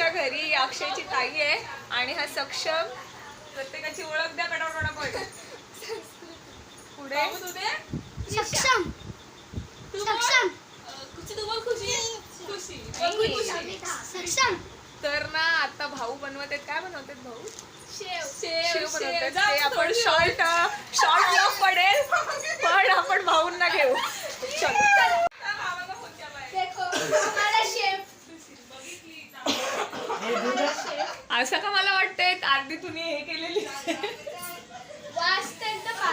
घरी अक्षयची ताई आहे आणि हा सक्षम. प्रत्येकाची ओळख द्या पटापट पटापट. पुढे. सक्षम. सक्षम. सक्षम. तर ना आता भाऊ बनवत आहेत. काय बनवत आहेत भाऊ? शेव. शेव आपण शॉर्ट शॉर्ट पडेल. पण आपण भाऊंना घेऊ. असं का मला वाटतंय? अर्धी तुम्ही हे केलेली.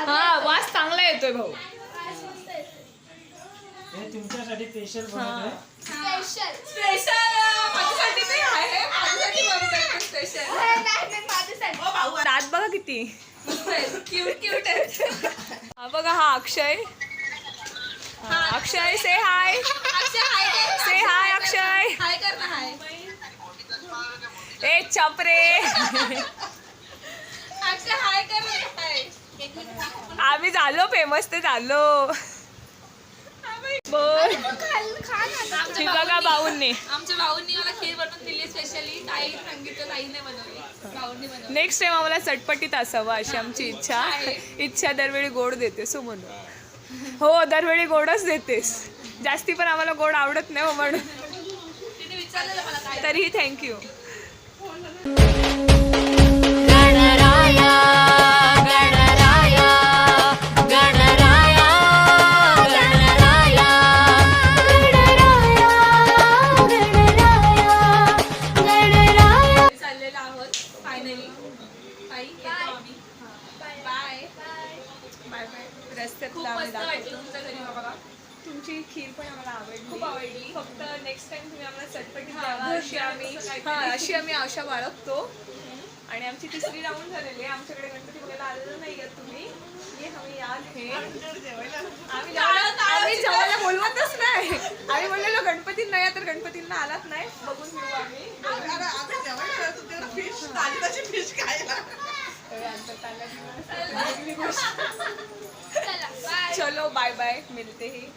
हा. वास चांगला येतोय भाऊ. हे तुमच्यासाठी स्पेशल बनवतोय. स्पेशल स्पेशल माझ्यासाठी नाही आहे. माझ्यासाठी बनवतात स्पेशल नाही नाही माझ्यासाठी. दात बघा किती. क्यूट क्यूट हा बघा हा अक्षय. हा, अक्षय से हाय अक्षय हाय कर से हाय अक्षय हाय कर ना हाय ए चपरे आम्ही झालो फेमस ते झालो. बोल. ही बघा भाऊंनी आमच्या भाऊंनी मला खीर बनवून दिली स्पेशली ताई सांगितलं ताईने बनवली. भाऊंनी बनवली. नेक्स्ट टाइम आम्हाला चटपटीत असावं अशी आमची इच्छा इच्छा. दरवेळी गोड देते सो म्हणून. हो दरवेळी गोडच देतेस. जास्ती पण आम्हाला गोड आवडत नाही हो म्हणून. तरीही थँक्यू गणराया गणराया गणराया गणराया गणराया गणराया. चाललेलो आहोत फायनली ताई येतो आम्ही. बाय. Bye bye. बाय रस्त्यात खूप आम्ही मस्त दाखवतो. वाटलं तुमच्या घरी बाबा. तुमची खीर पण आम्हाला आवडली. खूप आवडली. फक्त नेक्स्ट टाइम तुम्ही आम्हाला द्यावा अशी आम्ही. हा अशी आम्ही आशा बाळगतो. आणि आमची तिसरी राऊंड झालेली आहे. आमच्याकडे गणपती बघायला आलेलं नाही आहेत तुम्ही ये याद है. आम्ही जेवायला- आम्ही जेवायला बोलवतच नाही. आम्ही बोललेलो गणपती नाही आहे, तर गणपतींना आलात नाही. बघून घेऊ आम्ही. चलो बाय बाय मिलते ही.